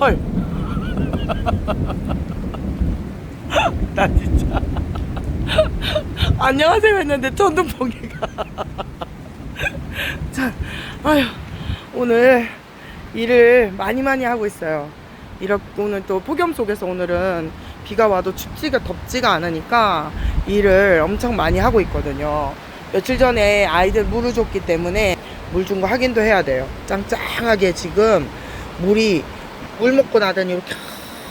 헐. 나 진짜. 안녕하세요 했는데 천둥 번개가. 자, 아휴, 오늘 일을 많이 많이 하고 있어요. 이렇게 오늘 또 폭염 속에서 오늘은 비가 와도 춥지가 덥지가 않으니까 일을 엄청 많이 하고 있거든요. 며칠 전에 아이들 물을 줬기 때문에 물 준 거 확인도 해야 돼요. 짱짱하게 지금 물이 물 먹고 나더니 이렇게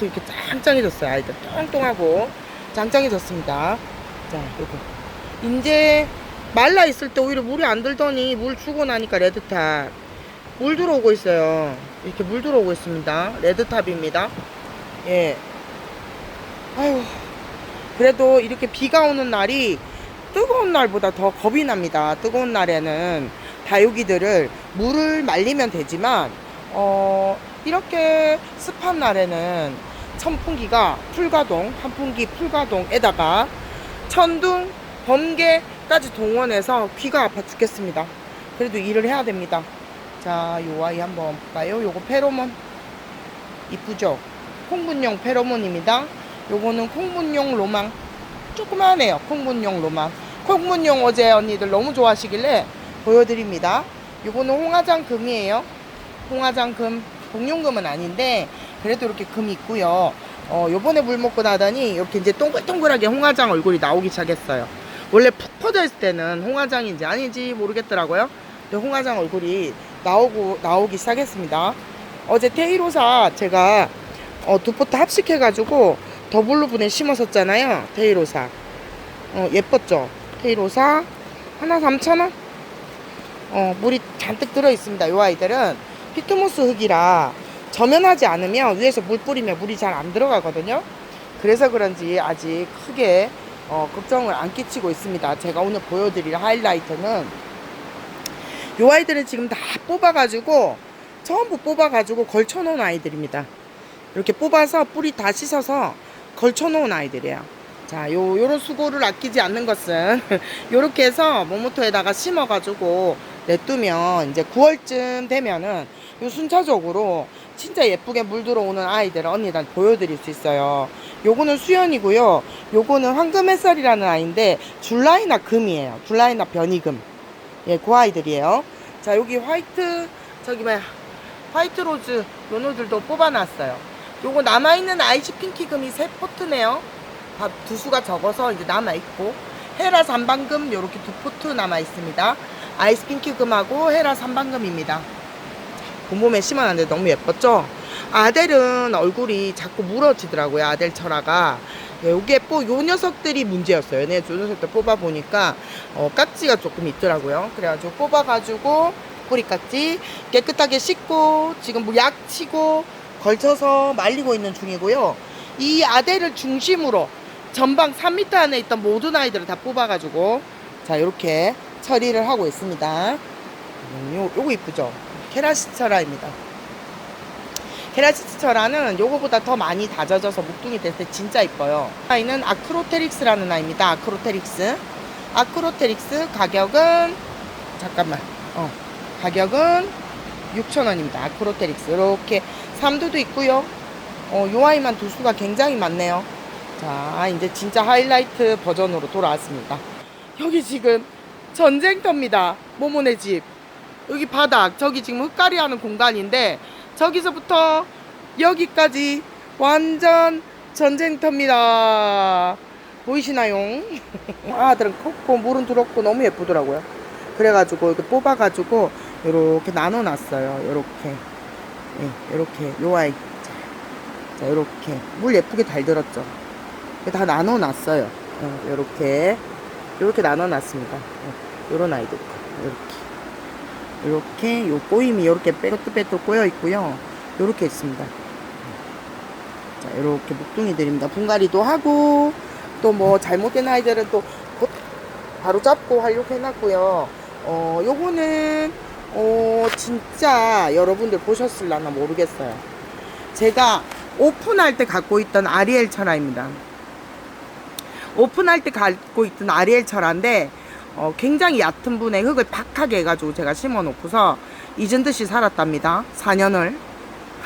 이렇게 짱짱해졌어요. 아이들 똥똥하고 짱짱해졌습니다. 자, 요거. 이제 말라 있을 때 오히려 물이 안 들더니 물 주고 나니까 레드탑. 물 들어오고 있어요. 이렇게 물 들어오고 있습니다. 레드탑입니다. 예. 아유. 그래도 이렇게 비가 오는 날이 뜨거운 날보다 더 겁이 납니다. 뜨거운 날에는 다육이들을 물을 말리면 되지만, 어, 이렇게 습한 날에는 선풍기가 풀가동, 환풍기 풀가동에다가 천둥, 번개까지 동원해서 귀가 아파 죽겠습니다. 그래도 일을 해야 됩니다. 자, 요 아이 한번 볼까요? 요거 페로몬. 이쁘죠? 콩분용 페로몬입니다. 요거는 콩분용 로망. 조그만해요. 콩분용 로망. 콩분용 어제 언니들 너무 좋아하시길래 보여드립니다. 요거는 홍화장 금이에요. 홍화장 금, 공룡금은 아닌데, 그래도 이렇게 금이 있고요. 어, 요번에 물 먹고 나더니 이렇게 이제 동글동글하게 홍화장 얼굴이 나오기 시작했어요. 원래 푹 퍼져 있을 때는 홍화장인지 아닌지 모르겠더라고요. 근데 홍화장 얼굴이 나오고, 나오기 시작했습니다. 어제 테이로사 제가 어, 두 포트 합식해가지고 더블루분에 심었었잖아요. 테이로사. 어, 예뻤죠? 테이로사. 하나 3,000원? 어, 물이 잔뜩 들어있습니다. 요 아이들은 피트모스 흙이라 저면하지 않으면 위에서 물 뿌리면 물이 잘 안 들어가거든요. 그래서 그런지 아직 크게 어, 걱정을 안 끼치고 있습니다. 제가 오늘 보여드릴 하이라이트는 요 아이들은 지금 다 뽑아가지고 전부 뽑아가지고 걸쳐놓은 아이들입니다. 이렇게 뽑아서 뿌리 다 씻어서 걸쳐놓은 아이들이에요. 자, 요, 요런 수고를 아끼지 않는 것은 요렇게 해서 모모토에다가 심어가지고 냅두면 이제 9월쯤 되면은 요 순차적으로 진짜 예쁘게 물 들어오는 아이들 언니들 보여드릴 수 있어요. 요거는 수연이고요. 요거는 황금 햇살이라는 아이인데 줄라이나 금이에요. 줄라이나 변이금. 예, 그 아이들이에요. 자, 여기 화이트, 저기 뭐야, 화이트 로즈, 요노들도 뽑아놨어요. 요거 남아있는 아이시 핑키 금이 세 포트네요. 다 두수가 적어서 이제 남아있고, 헤라 삼방금 요렇게 두 포트 남아있습니다. 아이스 핑키 금하고 헤라 삼방금입니다. 봄봄에 심어놨는데 너무 예뻤죠? 아델은 얼굴이 자꾸 물어지더라고요. 아델 철화가. 예, 요게 뽀, 요 녀석들이 문제였어요. 네, 요 녀석들 뽑아보니까, 어, 깍지가 조금 있더라고요. 그래가지고 뽑아가지고, 뿌리깍지 깨끗하게 씻고, 지금 뭐 약 치고, 걸쳐서 말리고 있는 중이고요. 이 아델을 중심으로 전방 3m 안에 있던 모든 아이들을 다 뽑아가지고, 자, 요렇게 처리를 하고 있습니다. 음, 요, 요거 이쁘죠? 케라시처라입니다. 케라시처라는 요거보다 더 많이 다져져서 묵둥이 될 때 진짜 이뻐요. 아이는 아크로테릭스라는 아이입니다. 아크로테릭스. 아크로테릭스 가격은 잠깐만. 어. 가격은 6,000원입니다. 아크로테릭스. 이렇게 삼두도 있고요. 어, 요 아이만 두수가 굉장히 많네요. 자, 이제 진짜 하이라이트 버전으로 돌아왔습니다. 여기 지금 전쟁터입니다. 모모네 집. 여기 바닥, 저기 지금 흙가리 하는 공간인데, 저기서부터 여기까지 완전 전쟁터입니다. 보이시나요? 아들은 컸고, 물은 들었고, 너무 예쁘더라고요. 그래가지고, 이렇게 뽑아가지고, 이렇게 나눠놨어요. 이렇게. 예, 이렇게, 요 아이. 자, 자, 이렇게. 물 예쁘게 잘 들었죠? 다 나눠놨어요. 예, 이렇게. 이렇게 나눠놨습니다. 예, 요런 아이들. 이렇게. 이렇게 요 꼬임이 이렇게 빼곡빼곡 꼬여 있고요. 이렇게 있습니다. 자, 이렇게 목둥이들입니다. 분갈이도 하고 또 뭐 잘못된 아이들은 또곧 바로 잡고 하려고 해놨고요. 어, 요거는 어, 진짜 여러분들 보셨을라나 모르겠어요. 제가 오픈할 때 갖고 있던 아리엘 철화입니다. 오픈할 때 갖고 있던 아리엘 철화인데 어, 굉장히 얕은 분의 흙을 박하게 해가지고 제가 심어 놓고서 잊은 듯이 살았답니다. 4년을.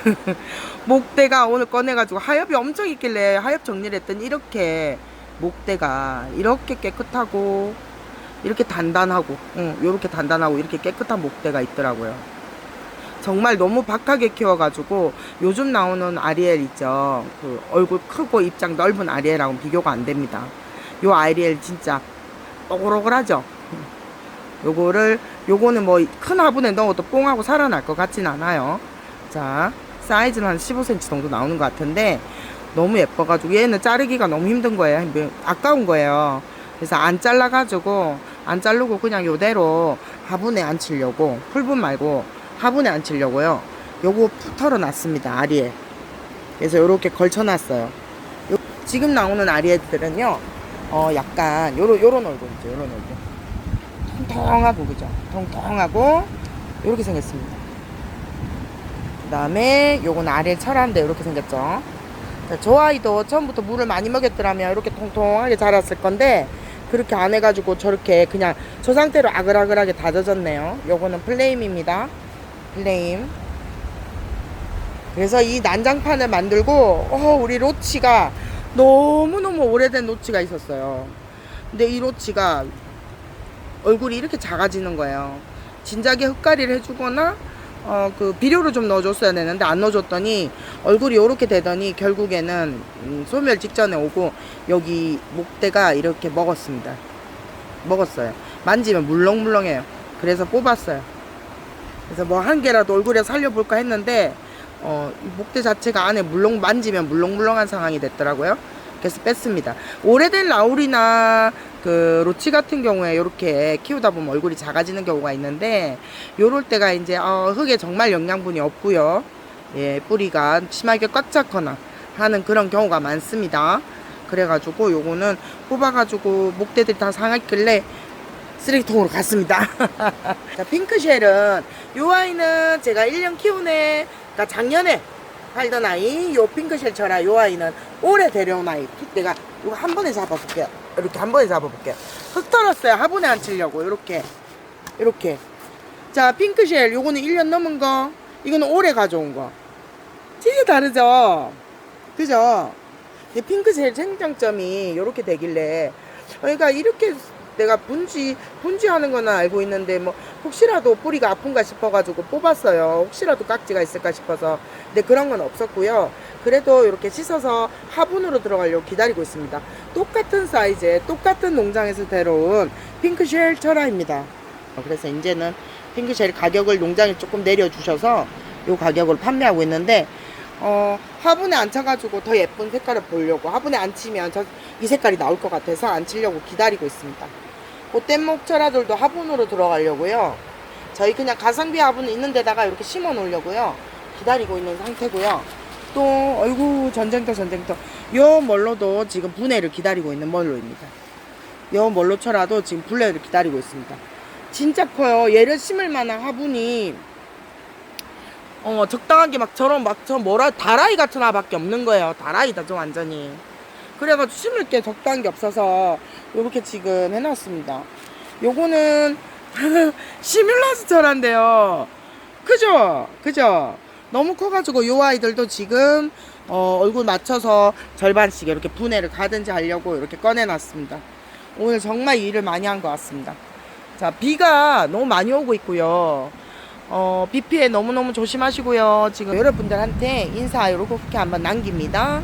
목대가 오늘 꺼내가지고 하엽이 엄청 있길래 하엽 정리를 했더니 이렇게 목대가 이렇게 깨끗하고 이렇게 단단하고 응, 이렇게 단단하고 이렇게 깨끗한 목대가 있더라고요. 정말 너무 박하게 키워가지고 요즘 나오는 아리엘 있죠. 그 얼굴 크고 입장 넓은 아리엘하고는 비교가 안 됩니다. 요 아리엘 진짜 오글오글하죠. 요거를 요거는 뭐 큰 화분에 넣어도 뽕하고 살아날 것 같진 않아요. 자 사이즈는 한 15cm 정도 나오는 것 같은데 너무 예뻐가지고 얘는 자르기가 너무 힘든 거예요. 뭐, 아까운 거예요. 그래서 안 잘라가지고 안 자르고 그냥 요대로 화분에 앉히려고 풀분 말고 화분에 앉히려고요. 요거 푹 털어놨습니다. 아리에. 그래서 요렇게 걸쳐놨어요. 요- 지금 나오는 아리에들은요. 어 약간 요런 요런 얼굴이죠. 요런 얼굴. 통통하고 그죠? 통통하고 요렇게 생겼습니다. 그 다음에 요건 아래 철한데 이렇게 생겼죠. 자, 저 아이도 처음부터 물을 많이 먹였더라면 이렇게 통통하게 자랐을 건데 그렇게 안 해가지고 저렇게 그냥 저 상태로 아글아글하게 다져졌네요. 요거는 플레임입니다. 플레임. 그래서 이 난장판을 만들고 어, 우리 로치가 너무너무 오래된 로치가 있었어요. 근데 이 로치가 얼굴이 이렇게 작아지는 거예요. 진작에 흙가리를 해주거나 어 그 비료를 좀 넣어줬어야 되는데 안 넣어줬더니 얼굴이 이렇게 되더니 결국에는 음, 소멸 직전에 오고 여기 목대가 이렇게 먹었습니다. 먹었어요. 만지면 물렁물렁해요. 그래서 뽑았어요. 그래서 뭐 한 개라도 얼굴에 살려볼까 했는데 어, 이 목대 자체가 안에 물렁 만지면 물렁물렁한 상황이 됐더라고요. 그래서 뺐습니다. 오래된 라울이나 그 로치 같은 경우에 이렇게 키우다 보면 얼굴이 작아지는 경우가 있는데 요럴 때가 이제 어, 흙에 정말 영양분이 없고요. 예, 뿌리가 심하게 꽉 찼거나 하는 그런 경우가 많습니다. 그래가지고 요거는 뽑아가지고 목대들이 다 상했길래 쓰레기통으로 갔습니다. 자, 핑크쉘은 요 아이는 제가 1년 키우네. 그러니까 작년에 팔던 아이, 요 핑크쉘 철아 요 아이는 올해 데려온 아이. 내가 이거 한 번에 잡아볼게요. 이렇게 한 번에 잡아볼게요. 흙 털었어요. 화분에 안 치려고. 이렇게. 이렇게. 자, 핑크쉘 요거는 1년 넘은 거. 이거는 올해 가져온 거. 진짜 다르죠? 그죠? 이 핑크쉘 생장점이 이렇게 되길래 그러니까 이렇게 내가 분지 분지하는 거는 알고 있는데 뭐 혹시라도 뿌리가 아픈가 싶어가지고 뽑았어요. 혹시라도 깍지가 있을까 싶어서 근데 그런 건 없었고요. 그래도 이렇게 씻어서 화분으로 들어가려고 기다리고 있습니다. 똑같은 사이즈에 똑같은 농장에서 데려온 핑크쉘 철화입니다. 어, 그래서 이제는 핑크쉘 가격을 농장에 조금 내려주셔서 이 가격으로 판매하고 있는데 어, 화분에 앉혀가지고 더 예쁜 색깔을 보려고 화분에 앉히면 저, 이 색깔이 나올 것 같아서 앉히려고 기다리고 있습니다. 꽃대목 철화들도 화분으로 들어가려고요. 저희 그냥 가성비 화분 있는 데다가 이렇게 심어 놓으려고요. 기다리고 있는 상태고요. 또 어이구 전쟁터 전쟁터 요 멀로도 지금 분해를 기다리고 있는 멀로입니다. 요 멀로 철화도 지금 분해를 기다리고 있습니다. 진짜 커요. 얘를 심을 만한 화분이 어 적당하게 막 저런 막 저 뭐라 다라이 같은 아밖에 없는 거예요. 다라이다 좀 완전히. 그래가지고 심을 게 적당한 게 없어서 요렇게 지금 해놨습니다. 요거는 시뮬라스 철한데요. 그죠? 그죠? 너무 커가지고 요 아이들도 지금 어, 얼굴 맞춰서 절반씩 이렇게 분해를 가든지 하려고 이렇게 꺼내놨습니다. 오늘 정말 일을 많이 한 것 같습니다. 자, 비가 너무 많이 오고 있고요. 어, 비 피해 너무너무 조심하시고요. 지금 여러분들한테 인사 요렇게 한번 남깁니다.